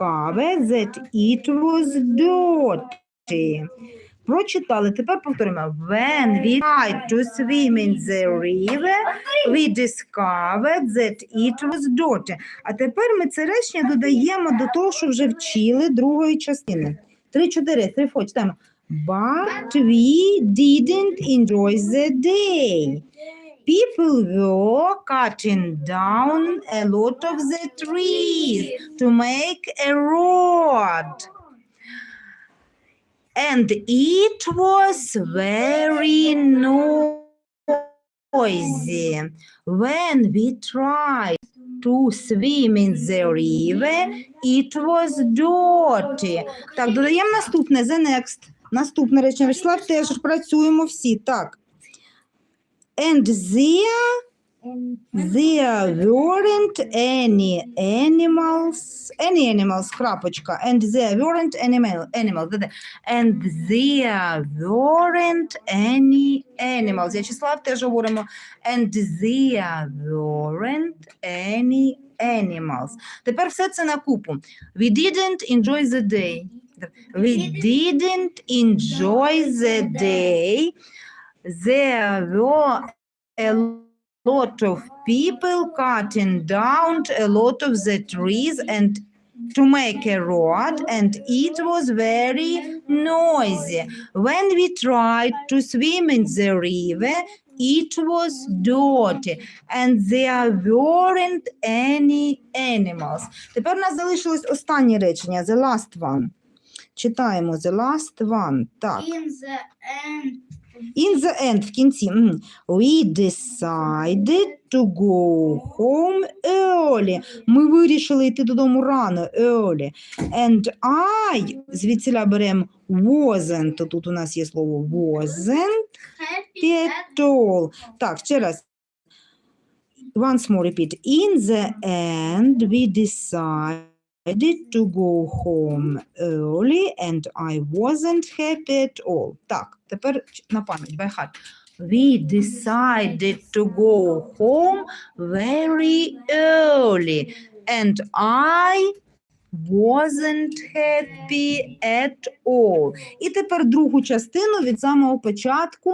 discovered that it was dirty. Прочитали, тепер повторимо. When we tried to swim in the river, we discovered that it was dirty. А тепер ми це речення додаємо до того, що вже вчили другої частини. Три-чотири, три фо, читаємо. But we didn't enjoy the day. People were cutting down a lot of the trees to make a road. And it was very noisy. When we tried to swim in the river, it was dirty. Так, додаємо наступне, the next. Наступне речення. Вячеслав, теж працюємо всі. Так. And there There weren't any animals, any animals, крапочка, and there weren't animal, animals, да-да. and there weren't any animals. Вячеслав теж говоримо, and there weren't any animals. Тепер все це на купу. We didn't enjoy the day. We didn't enjoy the day. There were a lot of people cutting down a lot of the trees and to make a road and it was very noisy when we tried to swim in the river it was dirty and there weren't any animals тепер у нас залишилось останнє речення the last one читаємо the last one так In the end, In the end, в кінці, we decided to go home early. Ми вирішили йти додому рано, early. And I, звідсіля беремо wasn't, тут у нас є слово wasn't at all. Так, ще раз. Once more repeat. In the end, we decided to go home early and I wasn't happy at all. Так, тепер на пам'ять, by heart. We decided to go home very early and I wasn't happy at all. І тепер другу частину від самого початку.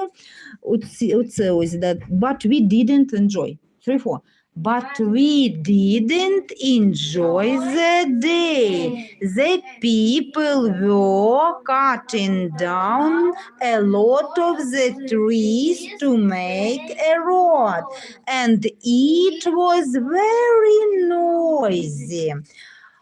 Оці, оце ось, that, but we didn't enjoy. Three, four. But we didn't enjoy the day. The people were cutting down a lot of the trees to make a road, and it was very noisy.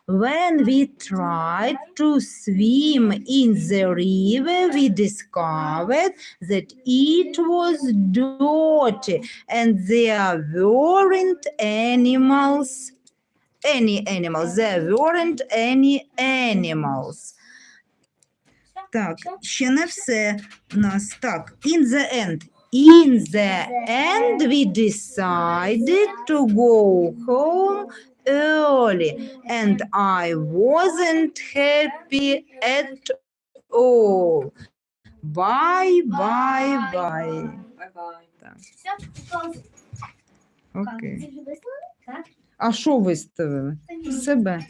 When we tried to swim in the river, we discovered that it was dirty and there weren't animals. Any animals, there weren't any animals. Так, ще не все у нас. Так, in the end. In the end, we decided to go home early, and I wasn't happy at all. Bye, bye, bye. Bye-bye. Так, Все, клас. окей. Ти вже вислала? Так. А що виставили? Та ні. Себе.